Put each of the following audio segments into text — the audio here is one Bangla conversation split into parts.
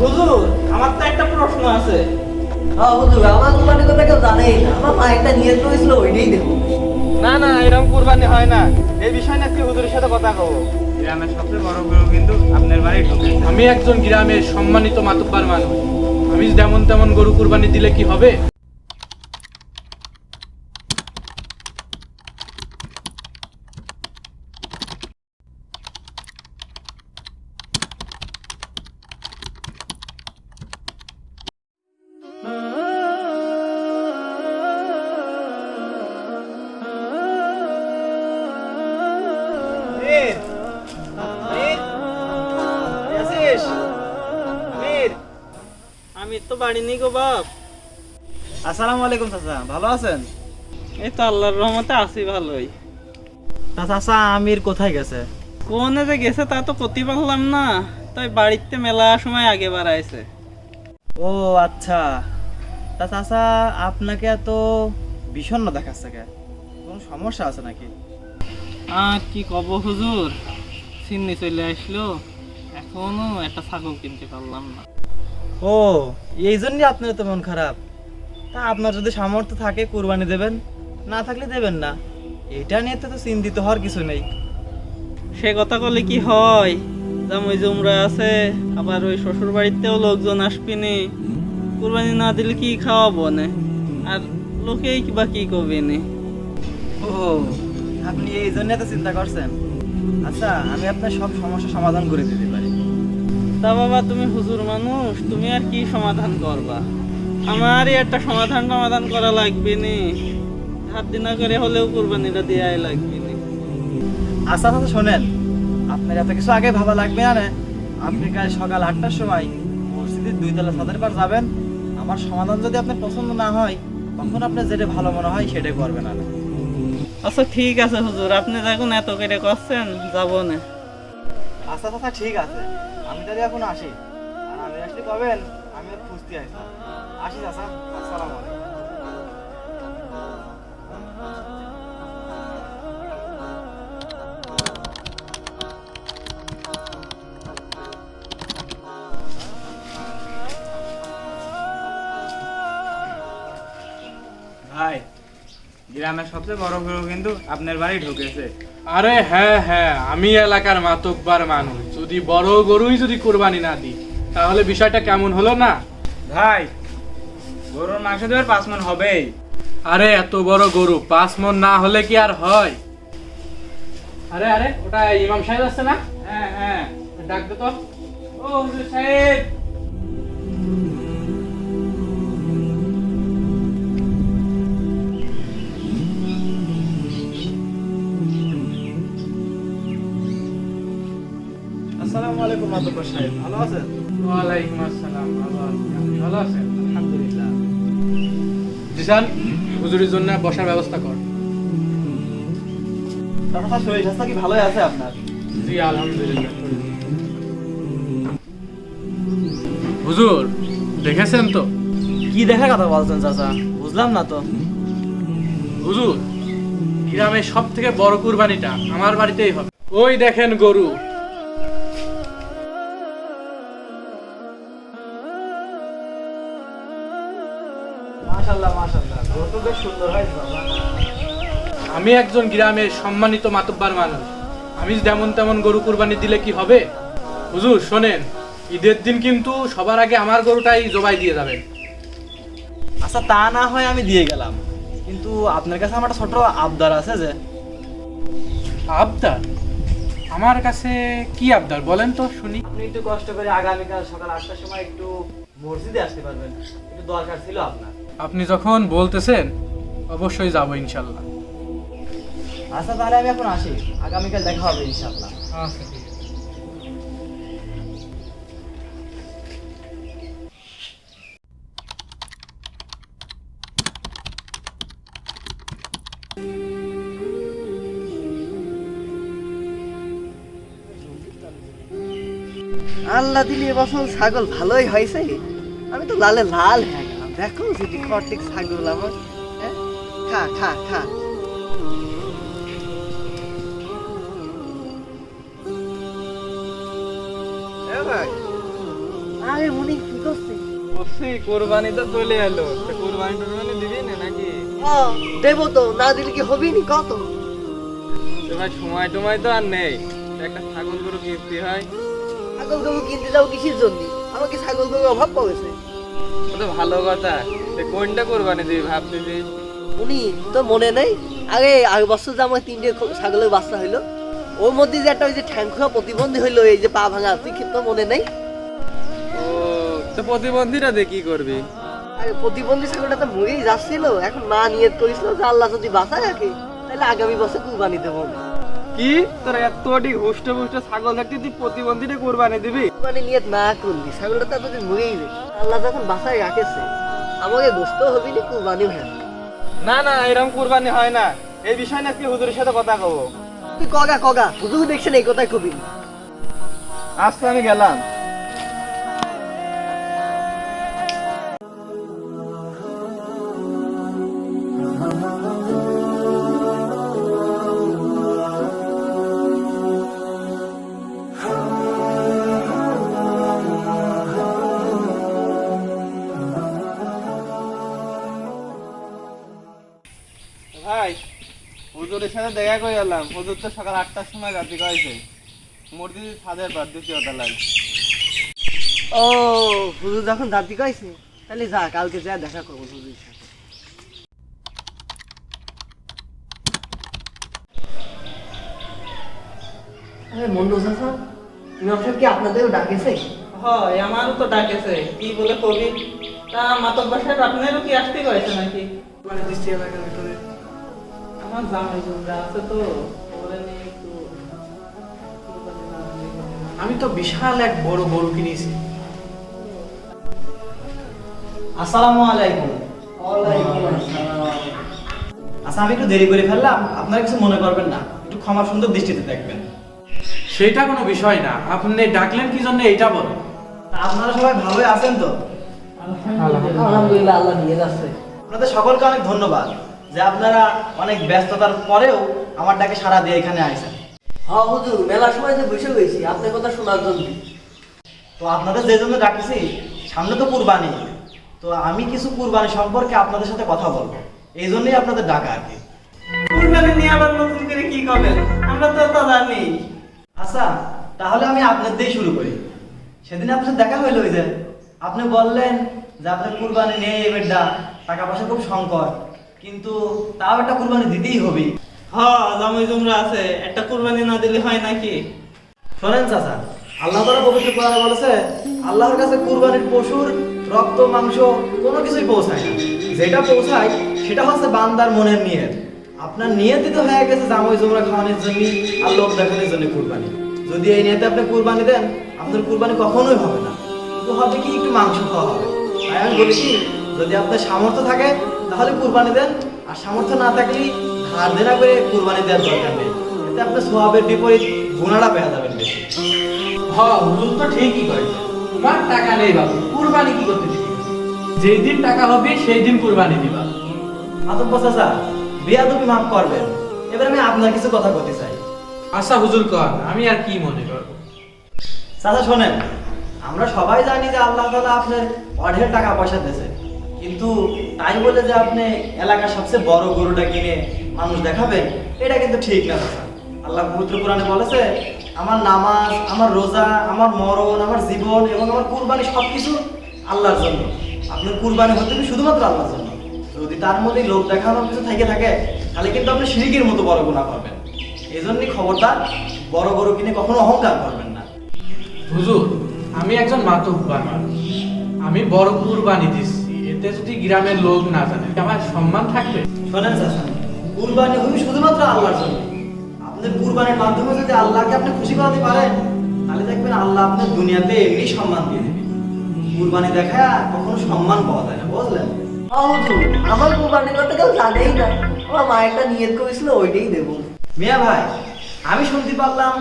হুজুর আমার তো একটা প্রশ্ন আছে। হ্যাঁ হুজুর আমার কোরবানি কথা কেউ জানেই না। আমার মা একটা নিয়ে হয়েছিল ওইটাই দেবো। না না এরকম কোরবানি হয় না। এই বিষয় না কি হুজুরের সাথে কথা কব। গ্রামের সবচেয়ে বড় গরু কিন্তু আপনার বাড়ি ঢুকে আমি একজন গ্রামের সম্মানিত মাতব্বার মানুষ। আমি যেমন তেমন গরু কুরবানি দিলে কি হবে? তো বাড়ি নেই গো বাপ। আসসালামু আলাইকুম চাচা ভালো আছেন? এই তো আল্লাহর রহমতে আছি ভালোই। তা চাচা আমির কোথায় গেছে? কোনে যে গেছে তা তো করতে পারলাম না তাই বাড়িতে মেলা সময় আগে বাড়াইছে ও আচ্ছা। তা চাচা আপনাকে এত বিষণ্ণ দেখাচ্ছে কে? কোনো সমস্যা আছে নাকি? আর কি কব হুজুর সিন্নি চলে আসলো। এখনও একটা ছাগল কিনতে পারলাম না। ও এই জন্যই আপনার তো মন খারাপ। তা আপনার যদি সামর্থ্য থাকে কুরবানি দেবেন না থাকলে দেবেন না। এটা নিয়ে তো চিন্তিত হওয়ার কিছু নেই। সে কথা বলে কি হয়? জামাই জুমরা আছে আবার ওই শ্বশুর বাড়িতেও লোকজন আসবিনি। কুরবানি না দিলে কি খাওয়াবো না? আর লোকেই বা কি করবে নে? ও আপনি এই জন্য এত চিন্তা করছেন। আচ্ছা আমি আপনার সব সমস্যা সমাধান করে দিতে পারি। তা বাবা তুমি হুজুর মানুষ তুমি আর কি সমাধান করবা? আমারই একটা সমাধান সমাধান করা লাগবে নি। হাত দিনা করে হলেও কুরবানিটা দেওয়াই লাগবে নি। আচ্ছা আচ্ছা শোনেন আপনার এত কিছু আগে ভাবা লাগবে না আপনি কাল সকাল আটটার সময় মসজিদের দুই তলা ছাদের পার যাবেন। আমার সমাধান যদি আপনার পছন্দ না হয় তখন আপনার যেটা ভালো মনে হয় সেটাই করবেন আর। আচ্ছা ঠিক আছে হুজুর আপনি যখন এত করে করছেন যাব না। আচ্ছা আচ্ছা ঠিক আছে। আমি তাহলে এখন আসি। আর আমি আসলে কবেন আমি খুঁজতে আসি আসি চাচা, আসসালামু ভাই, গ্রামের সবচেয়ে বড় গরু কিন্তু আপনার বাড়ি ঢুকেছে। আরে হ্যাঁ হ্যাঁ আমি এলাকার মাতব্বার মানুষ। যদি বড় গরুই যদি কোরবানি না দিই তাহলে বিষয়টা কেমন হলো না? ভাই গরুর মাংস দেওয়ার পাঁচ মন হবেই। আরে এত বড় গরু পাঁচ মন না হলে কি আর হয়? আরে আরে ওটা ইমাম সাহেব আছে না? হ্যাঁ হ্যাঁ। ডাক দে তো। ও হুজুর সাহেব! আলাইকুম সাহেব ভালো আছেন? ওয়ালাইকুম আসসালাম ভালো আছি। ভালো আছেন? আলহামদুলিল্লাহ। জিসান হুজুরের জন্য বসার ব্যবস্থা কর। চাচা শরীর স্বাস্থ্য কি ভালোই আছে আপনার? জি আলহামদুলিল্লাহ। হুজুর দেখেছেন তো? কি দেখার কথা বলছেন চাচা? বুঝলাম না তো। হুজুর গ্রামের সব থেকে বড় কুরবানিটা আমার বাড়িতেই হবে। ওই দেখেন গরু সুন্দর আমি একজন গ্রামের সম্মানিত মাতব্বার মানুষ। আমি যেমন তেমন গরু কুরবানি দিলে কি হবে? হুজুর শোনেন ঈদের দিন কিন্তু সবার আগে আমার গরুটাই জবাই দিয়ে যাবেন। আচ্ছা তা না হয় আমি দিয়ে গেলাম। কিন্তু আপনার কাছে আমার একটা ছোট আবদার আছে যে। আবদার? আমার কাছে কি আবদার? বলেন তো শুনি। আপনি একটু কষ্ট করে আগামীকাল সকাল আটটার সময় একটু মসজিদে আসতে পারবেন। একটু দরকার ছিল আপনার। আপনি যখন বলতেছেন অবশ্যই যাব ইনশাল্লাহ। আচ্ছা তাহলে আমি এখন আসি। আগামীকাল দেখা হবে ইনশাআল্লাহ আচ্ছা ঠিক আছে। আল্লাহ দিলি এবছর ছাগল ভালোই হয়েছে। আমি তো লালে লাল হয়ে। দেখো যদি কটিক ছাগল আমার। হ্যাঁ? খা খা খা। আরে উনি কি করছে কোরবানি তো চলে এলো। কোরবানি টোরবানি দিবি না নাকি? দেবো তো না দিলে কি নি? কত? তো ভাই সময় টময় তো আর নেই। একটা ছাগল গরু কিনতে হয়। ছাগল গরু কিনতে যাও কিসের জন্য? আমাকে ছাগল গরু অভাব পড়েছে। তো ভালো কথা। কোনটা কোরবানি দিবি ভাবতেছি উনি তো মনে নেই। আরে আগে বছর যে আমার তিনটে ছাগলের বাচ্চা হইল ওর মধ্যে যে একটা ওই যে ঠ্যাং খোয়া প্রতিবন্ধী হইল এই যে পা ভাঙা তুই কি তোর মনে নেই? ও তো প্রতিবন্ধীরা দিয়ে কি করবি? আরে প্রতিবন্ধী ছাগলটা তো মরেই যাচ্ছিল। এখন মা নিয়ত করেছিল যে আল্লাহ যদি বাঁচায় রাখে তাহলে আগামী বছর কুরবানি দেবো কি? তোর এত ঠিক হুষ্ট পুষ্ট ছাগল থাকতে তুই প্রতিবন্ধীরা কোরবানি দিবি? কোরবানি নিয়ত না করলি ছাগলটা তো তুই মরেই আল্লাহ যখন বাসায় রাখেছে আমাকে গোস্ত হবি না কুরবানি হ্যাঁ না। না এরকম কোরবানি হয় না। এই বিষয় না কি হুজুরের সাথে কথা কব। তুই কগা কগা হুজুর দেখছেন এই কথাই কবি। আজকে আমি গেলাম। হুজুরের সাথে দেখা করে এলাম। হুজুর তো সকাল আটটার সময় রাত্রি কয়েছে। মূর্তি ছাদের দিচ্ছি ওটা লাই। ও হুজুর যখন দাঁতি কয়েছে তাহলে যা কালকে যা দেখা করব হুজুরের সাথে। আরে মন্ডু চাচা ইমাম সাহেব কি আপনাদেরও ডাকেছে? হয় আমারও তো ডাকেছে। কি বলে কবি? তা মাতক বাসায় আপনারও কি আসতে কয়েছে নাকি? মানে দৃষ্টি এলাকার ভিতরে। আমার জামাই জুমরা আছে তো বলে আমি তো বিশাল এক বড় গরু কিনেছি। আসসালামু আলাইকুম। আচ্ছা আমি একটু দেরি করে ফেললাম আপনারা কিছু মনে করবেন না একটু ক্ষমা সুন্দর দৃষ্টিতে দেখবেন। সেটা কোনো বিষয় না আপনি ডাকলেন কি জন্য এইটা বলেন। তা আপনারা সবাই ভালোই আছেন তো? আলহামদুলিল্লাহ আল্লাহ নিয়ে যাচ্ছে। আপনাদের সকলকে অনেক ধন্যবাদ। যে আপনারা অনেক ব্যস্ততার পরেও আমার ডাকে সারা দিয়ে এখানে আইছেন। হ্যাঁ হুজুর মেলার সময় যে বসে গেছি আপনার কথা শোনার জন্য। তো আপনাদের যে জন্য ডাকিছি সামনে তো কুরবানি। তো আমি কিছু কুরবানি সম্পর্কে আপনাদের সাথে কথা বলব। এই জন্যই আপনাদের ডাকা আর কি। কুরবানি নিয়ে আবার নতুন করে কি করবেন আমরা তো তা জানি। আচ্ছা তাহলে আমি আপনার দিয়ে শুরু করি। সেদিন আপনার সাথে দেখা হইল ওই যে আপনি বললেন যে আপনার কুরবানি নেই এবারটা টাকা পয়সা খুব সংকট। কিন্তু তাও একটা কুরবানি দিতেই হবে। হ্যাঁ জামাই জুমরা আছে একটা কুরবানি না দিলে হয় নাকি? শোনেন চাচা আল্লাহ তাআলা পবিত্র কোরআনে বলেছে আল্লাহর কাছে কুরবানির পশুর রক্ত মাংস কোনো কিছুই পৌঁছায় না। যেটা পৌঁছায় সেটা হচ্ছে বান্দার মনের নিয়ত। আপনার নিয়তই তো হয়ে গেছে জামাই জমরা খাওয়ানোর জন্য আর লোক দেখানোর জন্য কুরবানি। যদি এই নিয়তে আপনি কুরবানি দেন আপনার কুরবানি কখনোই হবে না। কিন্তু হবে কি একটু মাংস খাওয়া হবে। তাই আমি বলি কি যদি আপনার সামর্থ্য থাকে তাহলে কুরবানি দেন। আর সামর্থ্য না থাকলে ধার দেনা করে কুরবানি দেওয়ার দরকার নেই। এতে আপনার সোয়াবের বিপরীত গুণাটা পেয়ে যাবেন বেশি। হ হুজুর তো ঠিকই করেছে। তোমার টাকা নেই বাবু কুরবানি কি করতে যেই দিন টাকা হবে সেই দিন কুরবানি দিবা। চাচা মাফ করবেন। এবার আমি আপনার কিছু কথা বলতে চাই। আচ্ছা হুজুর কর আমি আর কি মনে করব? চাচা শোনেন আমরা সবাই জানি যে আল্লাহ তাআলা আপনার অঢের টাকা পয়সা দিয়েছে। কিন্তু তাই বলে যে আপনি এলাকার সবচেয়ে বড় গরুটা কিনে মানুষ দেখাবেন এটা কিন্তু ঠিক না আল্লাহ পবিত্র কোরআনে বলেছে, আমার নামাজ, আমার রোজা, আমার মরণ, আমার জীবন এবং আমার কুরবানি সবকিছু আল্লাহর জন্য। আপনার কুরবানি হতে হবে শুধুমাত্র আল্লাহর জন্য। যদি তার মধ্যে লোক দেখানোর কিছু থেকে থাকে, তাহলে কিন্তু আপনি শিরিকের মতো বড় গুণা করবেন। এই জন্যই খবরদার, বড় গরু কিনে কখনো অহংকার করবেন না। হুজুর, আমি একজন মাতব্বার মানুষ। আমি বড় কুরবানি দিচ্ছি এতে যদি গ্রামের লোক না জানে আমার সম্মান থাকবে? শোনেন চাচা কুরবানি হবে শুধুমাত্র আল্লাহর জন্য। আপনার কুরবানির মাধ্যমে যদি আল্লাহকে আপনি খুশি করাতে পারেন তাহলে দেখবেন আল্লাহ আপনার দুনিয়াতে এমনি সম্মান দিয়ে দেবে। কুরবানি দেখা কখনো সম্মান পাওয়া যায় না বুঝলেন? আমার কুরবানি করতে কেউ জানেই না। আমার মা একটা নিয়ত করেছিল ওইটাই দেবো। মিয়া ভাই আমি শুনতে পারলাম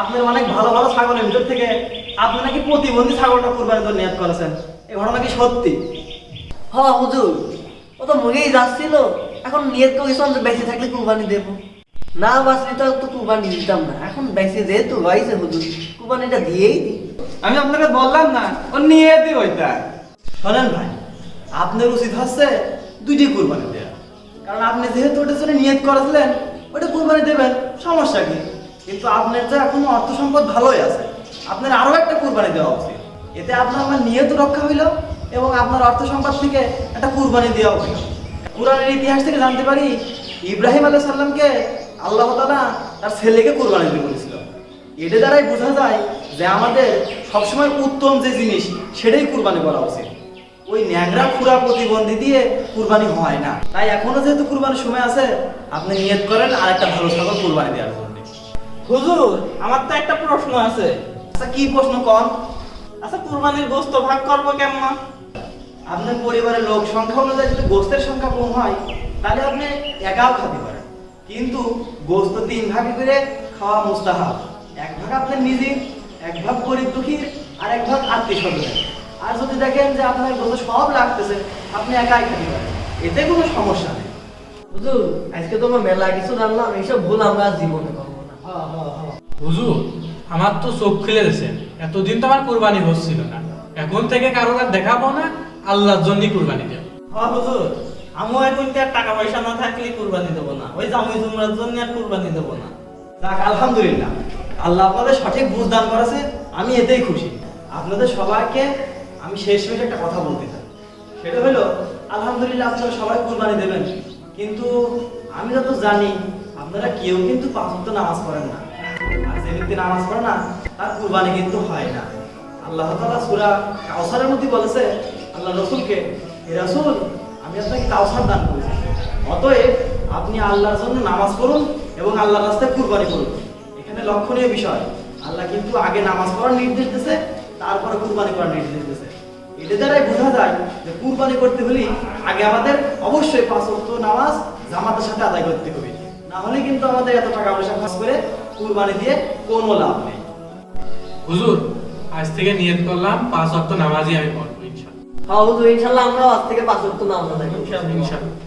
আপনার অনেক ভালো ভালো ছাগলের ভিতর থেকে আপনি নাকি প্রতিবন্ধী ছাগলটা কুরবানি করে নিয়ত করেছেন। এই ঘটনা কি সত্যি? হ্যাঁ হুজুর। ও তো মরেই যাচ্ছিল। এখন নিয়ত করেছিলাম যে বেঁচে থাকলে কুরবানি দেবো। না বাঁচলে তো তো কুরবানি দিতাম না। এখন বেঁচে যেহেতু হয়েছে হুজুর কুরবানিটা দিয়েই দিই। আমি আপনাকে বললাম না ও নিয়ে দিই ওইটা শোনেন ভাই আপনার উচিত হচ্ছে দুইটি কুরবানি দেওয়া কারণ আপনি যেহেতু ওটার জন্য নিয়ত করেছিলেন ওটা কুরবানি দেবেন সমস্যা কি? কিন্তু আপনার তো এখন অর্থ সম্পদ ভালোই আছে। আপনার আরও একটা কুরবানি দেওয়া উচিত। এতে আপনার আমার নিয়ত রক্ষা হইল। এবং আপনার অর্থ সম্পদ থেকে একটা কুরবানি দেওয়া হইল কোরআনের ইতিহাস থেকে জানতে পারি ইব্রাহিম আলাহ সাল্লামকে আল্লাহ তালা তার ছেলেকে কুরবানি দিতে বলেছিল। এটা দ্বারাই বোঝা যায় যে আমাদের সবসময় উত্তম যে জিনিস সেটাই কুরবানি করা উচিত। ওই ন্যাংরা খুরা প্রতিবন্ধী দিয়ে কুরবানি হয় না। তাই এখনও যেহেতু কুরবানির সময় আছে আপনি নিয়ত করেন আর একটা ভালো ছাগল কুরবানি দেওয়ার জন্য। হুজুর আমার তো একটা প্রশ্ন আছে। আচ্ছা কি প্রশ্ন কন? আচ্ছা কুরবানির গোস্ত ভাগ করব কেমন? আপনার পরিবারের লোক সংখ্যা অনুযায়ী যদি গোস্তের সংখ্যা কম হয় তাহলে আপনি একাও খেতে পারেন। কিন্তু গোস্ত তিন ভাগে করে খাওয়া মুস্তাহাব। এক ভাগ আপনার নিজে এক ভাগ গরিব দুঃখীর আর এক ভাগ আত্মীয় স্বজনের আর যদি দেখেন যে আপনার গোস্ত সব লাগতেছে আপনি একাই খেতে পারেন। এতে কোনো সমস্যা নেই। হুজুর আজকে তোমার মেলা কিছু জানলাম এইসব ভুল আমরা আর জীবনে করব না। হুজুর আমার তো চোখ খুলে দিয়েছে এতদিন তো আমার কোরবানি হচ্ছিল না। এখন থেকে কারোর আর দেখাবো না আল্লাহর জন্যই কুরবানি দেব। আমিও এখন টাকা পয়সা না থাকলে কুরবানি না। ওই জন্য আর কুরবানি না। যাক, আলহামদুলিল্লাহ। আল্লাহ আপনাদের সঠিক বুঝ দান করেছে, আমি এতেই খুশি। আপনাদের সবাইকে আমি শেষ শেষ একটা কথা বলতে চাই। সেটা হলো, আলহামদুলিল্লাহ আপনারা সবাই কুরবানি দেবেন। কিন্তু আমি যত জানি, আপনারা কেউ কিন্তু পাঁচ ওয়াক্ত নামাজ পড়েন না। আর যে ব্যক্তি নামাজ পড়ে না, তার কুরবানি কিন্তু হয় না। আল্লাহ তাআলা সূরা কাউসারের মধ্যে বলেছে আল্লাহ রসুলকে রাসূল, আমি আপনাকে কাউসার দান করেছি। অতএব আপনি আল্লাহর জন্য নামাজ পড়ুন এবং আল্লাহর রাস্তায় কুরবানি করুন। এখানে লক্ষণীয় বিষয়, আল্লাহ কিন্তু আগে নামাজ পড়ার নির্দেশ দিয়েছে, তারপরে কুরবানি করার নির্দেশ দিয়েছে। এটা দ্বারাই বোঝা যায় যে কুরবানি করতে হলে আগে আমাদের অবশ্যই পাঁচ ওয়াক্ত নামাজ জামাতের সাথে আদায় করতে হবে। না হলে কিন্তু আমাদের এত টাকা পয়সা খরচ করে কুরবানি দিয়ে কোনো লাভ নেই। হুজুর, আজ থেকে নিয়ত করলাম পাঁচ ওয়াক্ত নামাজই আমি পড়ব। হ্যাঁ হুজুর ইনশাল্লাহ আমরা আজ থেকে পাঁচ ওয়াক্ত নামাজ আদায় করব। ইনশাআল্লাহ